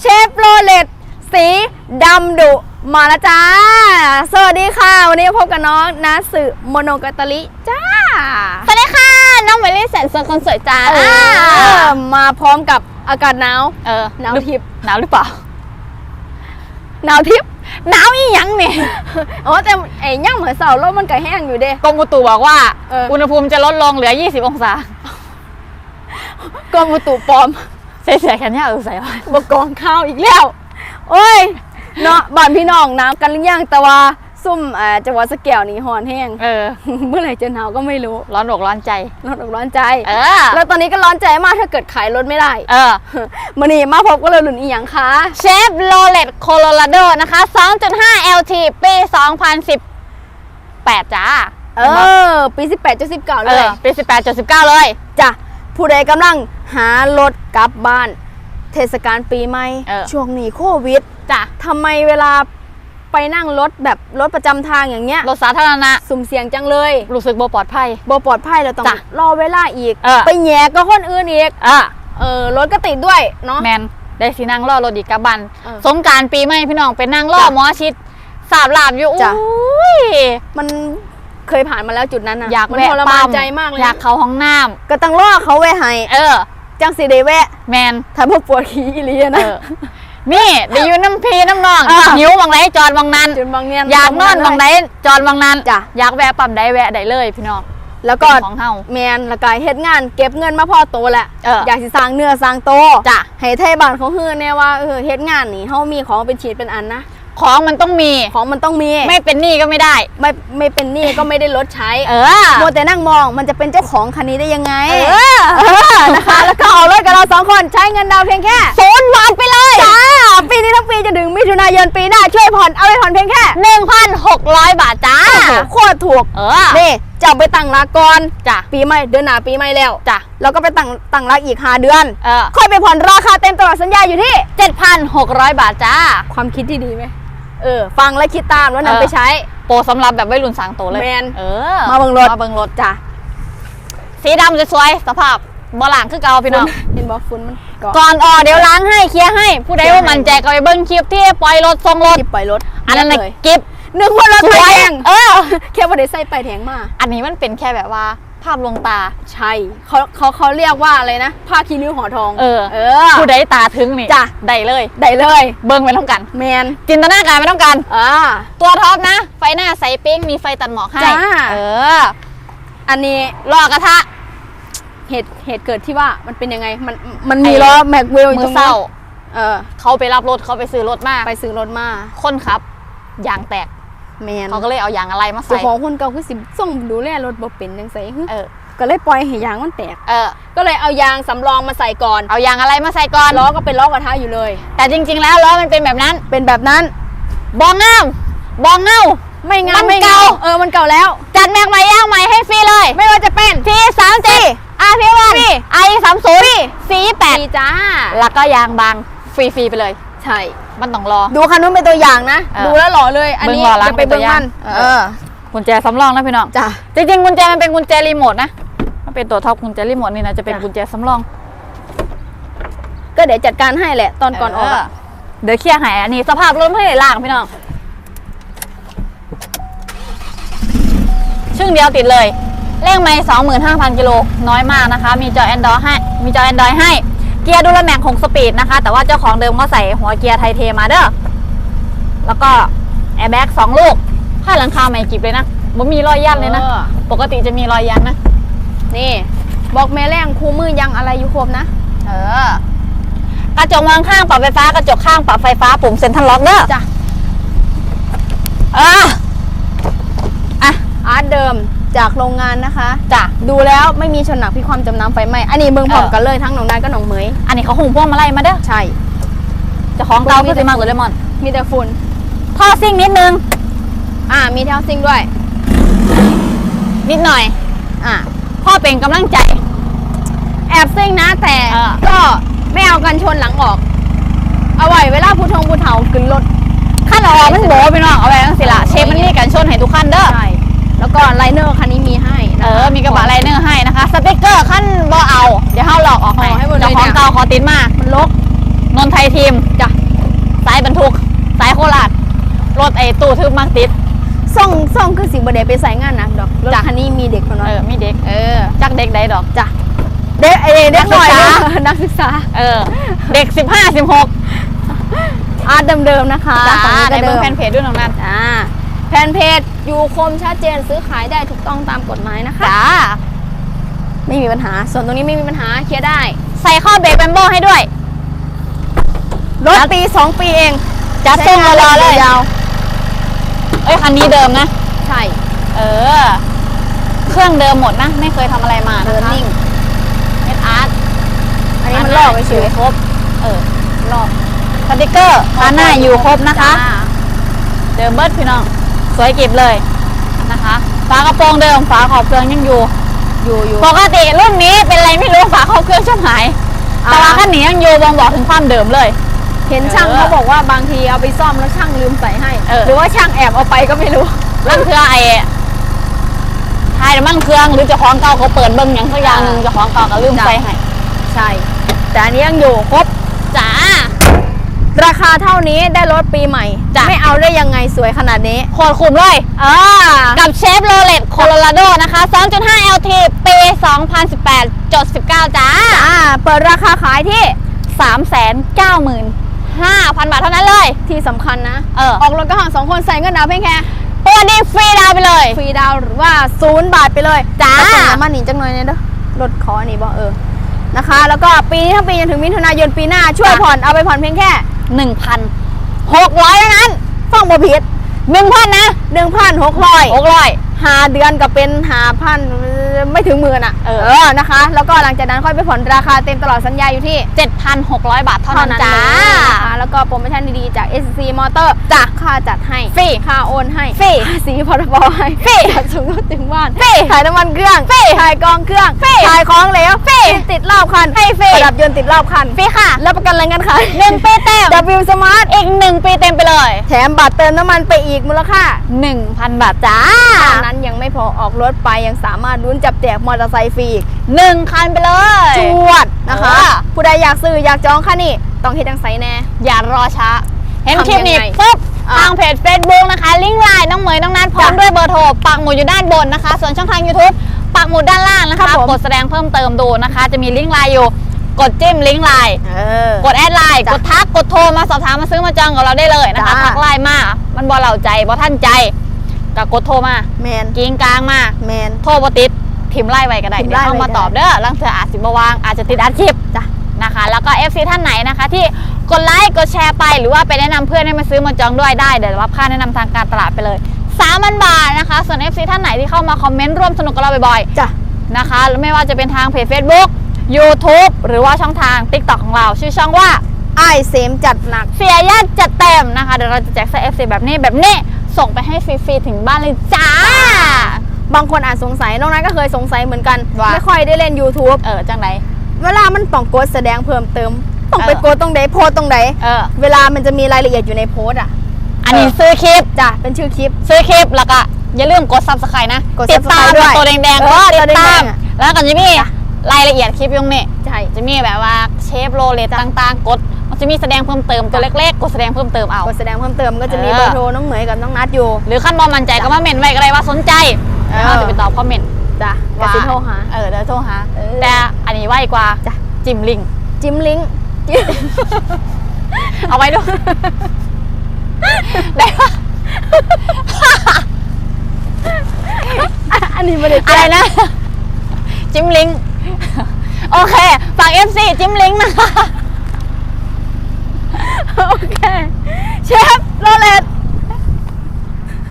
เชฟโรเลตสีดำดุมาแล้วจ้า สวัสดีค่ะ วันนี้พบกับน้องนาสึโมโนกาตาลิจ้า สวัสดีค่ะ น้องเมลี่แสนสวยคนสวยจ้าเออมาพร้อมกับอากาศหนาว เออหนาวทิพย์หนาวหรือเปล่าหนาวทิพย์หนาวอีหยังเนี่ยอ๋อแต่ไอ้ย่างเหมือนเสาลมมันก็แห้งอยู่เด้กรมอุตุบอกว่าเอออุอุณหภูมิจะลดลงเหลือ 20 องศากรมอุตุปลอม ใส่เสียแขนยาวหรือใส่วะบกองข้าวอีกแล้ว โอ้ยเนาะบ้านพี่น้องหนาวกันหรือยังแต่ว่าซุ่มเอ่อจังหวัดสะแก้วนี่หอนแห้ง เออ เมื่อไหร่จะหนาวก็ไม่รู้ ร้อนอกร้อนใจ ร้อนอกร้อนใจ เออ แล้วตอนนี้ก็ร้อนใจมากถ้าเกิดขายรถไม่ได้ เออมันนี่มาพบก็เลยหลุนอีหยังคะเชฟโรเลตโคโลราโดนะคะ 2.5 LT ปี 2018 จ้าเออ ปี 18จุด19เอเลยอปี 18.19 เลย จ้ะผู้ใดกำลังหารถกลับบ้าน เทศกาลปีใหม่เออ ช่วงนี้โควิดจ้ะทำไมเวลาไปนั่งรถแบบรถประจำทางอย่างเงี้ยรถสาธารณะสุ่มเสี่ยงจังเลยรู้สึกบ่ปลอดภัย บ่ปลอดภัยเราต้องจ้ะรอเวลาอีก เออ ไปแหย่ก็คนอื่นอีกเออเออรถก็ติดด้วยเนาะ แมนได้สินั่งรอรถอีกกลับบันเออสงกรารปีใหม่พี่น้องไปนั่งรอจ้ะหมอชิดสาบลาบอยู่จ้ะ อุ้ยมัน เคยผ่านมาแล้วจุดนั้นนะอยากมันแวะทรปั๊มานมใจมากเลยอยากนะเข้าห้องน้ก็ต้องรอเขาไว้ให้ำเออ จังสิได้แวะ แมนถ้าพวกปวดขี้อีหลีอะเอนะอนี่ได้อยู่น้ำพีน้ำนองเออหิวบางไหนจอดบางนั้นจนบางเนี่ยอยากนอนบางไหนจอดบางนั้นจ้ะอยากแวะปั๊มใดแวะได้เลยพี่น้องแล้วก็เป็นของเฮาแมนและกายเฮ็ดงานเก็บเงินมาพอโตแหละเอออยากสิสร้างเนื้อสร้างโตจ้ะให้ไทยบ้านเขาฮือแน่ว่าเออเฮ็ดงานนี่เฮามีของเป็นฉีดเป็นอันนะ ของมันต้องมี ของมันต้องมี ไม่เป็นหนี้ก็ไม่ได้ ไม่ไม่เป็นหนี้ก็ไม่ได้ลดใช้ เออมัวแต่นั่งมองมันจะเป็นเจ้าของคันนี้ได้ยังไง เออเออนะคะ แล้วก็เอารถกับเราสองคนใช้เงินดาวน์เพียงแค่ศูนย์บาทไปเลยจ้าปีนี้ทั้งปีจะถึงมิถุนายนปีหน้าช่วยผ่อนเอาไปผ่อนเพียงแค่1,600บาทจ้าโอ้โหโคตรถูก เออนี่จะเอาไปตั้งรักก่อนจ้ะปีใหม่เดือนหน้าปีใหม่แล้วจ้ะแล้วก็ไปตั้งตั้งรักอีกห้าเดือนเออค่อยไปผ่อนราคาเต็มตลอดสัญญาอยู่ที่ 7,600 บาทจ้า ความคิดที่ดีไหม เออฟังและคิดตามแล้วเออนำไปใช้ โปรสำหรับแบบวัยรุ่นสางโตเลยแมนเออมาเบิ่งรถมาเบิ่งรถจ้ะสีดำสวยๆสภาพบอหลังคือเก่าพี่น้องเห็นบอกฝุ่นมันเกาะก่อนออกเดี๋ยวล้างให้เคลียร์ให้ ผู้ใดเคลียร์ว่าให้มันใจก็ไปเบิ้งคลิปที่ปล่อยรถทรงรถที่ปล่อยรถอันนั้นเลนะยกิฟนึกว่ารถสไฟวยแดงเออแค่ว่าได้ใส่ไปแทงมา อันนี้มันเป็นแค่แบบว่า ภาพลวงตา ใช่เขาเขาเขาเรียกว่าอะไรนะผ้าคีริ้วหอทอง เออ เออ ผู้ใดตาถึงนี่จ้ะ ได้เลย ได้เลย เบิ้งไม่ต้องกัน แมน จินตนาการไม่ต้องกันอ่าตัวท็อปนะ ไฟหน้าใสปิ้งมีไฟตัดหมอกให้ จ้า เออ อันนี้ลอกระทะ เหตุเหตุเกิดที่ว่ามันเป็นยังไง มันมันมีไอ้ ล้อแม็กเวลอยู่มืตอรงเศนั้ร้านเออ เขาไปรับรถเขาไปซื้อรถมาไปซื้อรถมา คนขับยางแตก แมนเขาก็เลยเอายางอะไรมาเจ้าใส่ของคนเก่าคือสิส่งดูแลรถบ่เป็นจังไสหึเออก็เลยปล่อยให้ยางมันแตก เออ ก็เลยเอายางสำรองมาใส่ก่อน เอายางอะไรมาใส่ก่อน ล้อก็เป็นล้อกระทะอยู่เลย แต่จริง ๆ แล้วล้อมันเป็นแบบนั้น เป็นแบบนั้น บองเงาบองเงาไม่งามันไม่เก่า เออ มันเก่าแล้ว จัดแม็กใหม่ย่างใหม่ให้ฟรีเลย ไม่ว่าจะเป็นทีสามสิบอาร์พีวันไอสามศูนย์สีแปดดีจ้า แล้วก็ยางบางฟรีๆไปเลย ใช่ มันต้องรอ ดูคันนู้นเป็นตัวอย่างนะ เออดูแล้วหล่อเลย อันนี้เบิ่งหล่อล้างจะไปเป็นตัเบิ่วงอย่างมันเออกุญแจสำรองนะพี่น้อง จ้ะ จริงๆกุญแจมันเป็นกุญแจรีโมทนะ มันเป็นตัวท็อปกุญแจรีโมทนี่นะจะเป็นจ้ะ กุญแจสำรองก็เดี๋ยวจัดการให้แหละ ตอนก่อนออกอะเดี๋ยวเคลียร์ใหายอันนี้สภาพรถไม่ได้ล่างพี่น้อง ชึ่งเดียวติดเลย เลขไม่สองหมื่นห้าพันกิโลน้อยมากนะคะ มีจอแอนดรอยให้ มีจอแอนดรอยให้ เกียร์ดูแลแม็ก6สปีดนะคะ แต่ว่าเจ้าของเดิมเขาใส่หัวเกียร์ไทเทมาเด้อ แล้วก็แอร์แบ็กสองลูกผ้าหลังคาใหม่กิบเลยนะบ่มีรอยยันเลยนะออ ปกติจะมีรอยยันนะ นี่ บอกแม่แรงคู่มือยังอะไรอยู่ครบนะ เออ กระจกมองข้างปรับไฟฟ้ากระจกข้างปรับไฟฟ้าปุ่มเซ็นทรัลล็อกเด้อจ้ะอะอะอาร์ตเดิม จากโรงงานนะคะ จ้ะ ดูแล้วไม่มีชนหนักพิความจำนำไฟไหม้อันนี้เบิ่งพร้อมเออกันเลยทั้งหนองนายก็หนองเหมยอันนี้เขาหุงพวงมาลัยมาเด้อใช่เจะของเก่าก็สิมากเลยเลมอนมีแต่ฝุ่นท่อซิ่งนิดนึง อ่ามีเท้าซิงด้วย นิดหน่อย อ่าพ่อเป็นกำลังใจ แอบซิงนะแต่เออ ก็ไม่เอากันชนหลังออก เอาไว้เวลาผู้ทงผู้เฒ่าขึ้นรถ ขั้นออกมันโบไปน้องเอาไว้ตั้งสิละเชฟมันนี่กันชนให้ทุกขั้นเด้อ ใช่ แล้วก็ไลเนอร์คันนี้มีให้เอนะคะอมีกระบะไลเนอร์ให้นะคะ สติกเกอร์ขั้นบ่เอา เดี๋ยวเฮาหลอกออกให้อ๋อให้หมดเลยเจ้าของเนี่ยเก่าขอติดมา มันลกนนไทยทีมจ้ะสายบรรทุกสายโคราชรถไอ้ตู้ทึบมักติดส่งส่งคือสิบเดไปใส่งานหนักดอกรถจ้ะคันนี้มีเด็กคนเอน้อยอมีเด็กเออจักเด็กใดดอกจ้ะเด็กเอยเด็กหน่อยนักศึกษาเออนักศึกษาเออเด็กสิบห้าสิบหกอาร์ตเดิมๆนะคะจ้าของนี้ในก็เบอเดิร์มแฟนเพจด้วยน้องนันอ่าแผนเพจ อยู่คมชัดเจนซื้อขายได้ถูกต้องตามกฎหมายนะคะจ้าไม่มีปัญหา ส่วนตรงนี้ไม่มีปัญหาเคลียร์ได้ ใส่ข้อเบรกแบมโบให้ด้วย รถปี 2 ปีเอง จัดทรงรอๆเลยยาวเอ้ยคันนี้เดิมนะๆใช่ เออ เครื่องเดิมหมดนะ ไม่เคยทำอะไรมาเดินะนคะนิ่งเม็ดอาร์ตอันนี้มันลอกเฉยครบ เออๆลอกสติกเกอร์คาหน้าอยู่ครบนะคะจ้าเดิมเบิร์ดพี่น้อง สวยกิบเลยนะคะฝากระโปรงเดิมฝาขอบเครื่องยังอยู่อยู่อยู่ปกติรุ่นนี้เป็นอะไรไม่รู้ฝาขอบเครื่องชอบหายแต่ว่าอ่าคันนี้ยังอยู่บ่งบอกถึงความเดิมเลยเห็นช่างเออเขาบอกว่าบางทีเอาไปซ่อมแล้วช่างลืมใส่ให้เออหรือว่าช่างแอบเอาไปก็ไม่รู้นั่นคือไอ้ทายน้ำมันเครื่องหรือเจ้าของเก่าเขาเปิดเบิ้งอย่างสักอย่างหนึ่งเจ้าของเก่าก็ลืมจ้ะใส่ให้ ใช่ แต่อันนี้ยังอยู่ครบจ้า ราคาเท่านี้ได้รถปีใหม่ จ้ะ ไม่เอาได้ยังไงสวยขนาดนี้ โคตรคุ้มเลย อ่า กับเชฟโรเลตโคโลราโดนะคะ 2.5 LT ปี 2018จด19 จ้า อ่า เปิดราคาขายที่ 395,000 บาทเท่านั้นเลย ที่สำคัญนะ เออ ออกรถกระหังสองคนใส่เงินดาวน์เพียงแค่ตัวนี้ฟรีดาวน์ไปเลย ฟรีดาวน์หรือว่าศูนย์บาทไปเลยจ้า แต่ส่งน้ำมันหนีจังหน่อยเนี่ยเด้อรถขอหนีบ่เออนะคะ แล้วก็ปีนี้ทั้งปีจนถึงมิถุนายนปีหน้าช่วยจ้ะผ่อนเอาไปผ่อนเพียงแค่ 1,600เท่านั้นฟังบ่ผิด1,000นะหนึ่งพันหกร้อย600หาเดือนก็เป็นหาพันไม่ถึงหมื่นอะเออนะคะ แล้วก็หลังจากนั้นค่อยไปผ่อนราคาเต็มตลอดสัญญาอยู่ที่ 7,600 บาทเท่านั้นจ้า ก็โปรโมชั่นดีๆ จาก SC Motor จ้ะค่าจัดให้ฟรีค่าโอนให้ฟรีค่าสีพรบให้ฟรีจัดส่งรถถึงบ้านฟรีขายน้ำมันเครื่องฟรีขายกองเครื่องฟรีขายของเหลวฟรีติดรอบคันให้ฟรีประดับยนต์ติดรอบคันฟรีค่ะแล้วประกันแรงงานขายหนึ่งปีเต็ม W Smart อีกหนึ่งปี ถมบัตรเติมน้ำมันไปอีกมูลค่า 1,000 บาทจ้าเท่านั้นยังไม่พอออกรถไปยังสามารถลุ้นจับแจกมอเตอร์ไซค์ฟรีอีกหนึ่งคันไปเลยจวดนะคะเออผู้ใดอยากซื้ออยากจองคันนี้ต้องเฮ็ดจังไสแน่ อย่ารอช้า เห็นทำคลิปนี้ยังไงปุ๊บอะทางเพจ Facebook นะคะ ลิงก์ไลน์น้องเหมยน้องนัทพร้อมจ้ะด้วยเบอร์โทรปักหมุดอยู่ด้านบนนะคะ ส่วนช่องทาง YouTube ปักหมุดด้านล่างนะครัคะบผมกดแสดงเพิ่มเติมดูนะคะ จะมีลิงก์ไลน์อยู่ กดจิ้มลิงก์ไลน์เออ กดแอดไลน์จ้ะกดทักกดโทรมาสอบถามมาซื้อมาจองกับเราได้เลยนะคะจ้ะทักไลน์มา มันบอเราใจบอท่านใจก็กดโทรมาแมนกิ้งกลางมา แมน โทรบติดพิมพ์ไล่ไว้ก็ได้พิมพ์เดี๋ยวไล่เข้าไว้มาก็ได้ตอบเด้อลังเธออาจสิบวาง อาจจะติดอาชีพจ้ะ นะคะ แล้วก็ FC ท่านไหนนะคะ ที่กดไลค์กดแชร์ไปหรือว่าไปแนะนำเพื่อนให้มาซื้อมาจองด้วยได้เดี๋ยวรับค่าแนะนำทางการตลาดไปเลย3,000บาทนะคะ ส่วน FC ท่านไหนที่เข้ามาคอมเมนต์ร่วมสนุกกับเราบ่อยจ้ะ ๆนะคะไม่ว่าจะเป็นทางเพจ Facebook YouTube หรือว่าช่องทาง TikTok ของเรา ชื่อช่องว่า ไอ้ายเสมจัดหนัก เสียญาติจัดเต็มนะคะ เดี๋ยวเราจะแจกเสื้อ FC แบบนี้แบบนี้ ส่งไปให้ฟรีๆถึงบ้านเลยจ้า บางคนอาจสงสัยน้องนั้นก็เคยสงสัยเหมือนกัน ว่า ไม่ค่อยได้เล่น YouTube เออ จังไหนเวลามันต้องกดแสดงเพิ่มเติม ต้องไปเออ กดตรงไหนโพสต์ตรงไหนเออ เวลามันจะมีรายละเอียดอยู่ในโพสต์อะอันนี้เออซื้อคลิป จ้ะเป็นชื่อคลิป ซื้อคลิปแล้วก็อย่าลืมกด subscribe นะ กดติดตาม Subscribe ด้วยตัวแดงๆเออก็ตัวติดแดตามงๆอะแล้วก็จะมีจ้ะ รายละเอียดคลิปยงนี่ใช่ จะมีแบบว่าเชฟโรเลตต่างๆ กด มันจะมีแสดงเพิ่มเติมตัวเล็กๆ กดแสดงเพิ่มเติมเอา กดแสดงเพิ่มเติมก็จะมีเออเบอร์โทรน้องเหมยกับน้องนัดอยู่ หรือขั้นบอมั่นใจก็มาเมนไว้ก็ได้ว่าสนใจเออแล้วเราจะไปตอบคอมเมนต์จ้ะกว่าสิโทรหา เออเดี๋ยวโทรหาเออแต่อันนี้ไวกว่าจ้ะจิ้มลิงก์จิ้มลิงก์จิ้มเอาไว้ด้วยได้ปะอันนี้ไม่ได้อะไรแจ้งนะ จิ้มลิงก์ โอเค ฝาก FC จิ้มลิงก์นะคะ โอเค เชฟโรเลต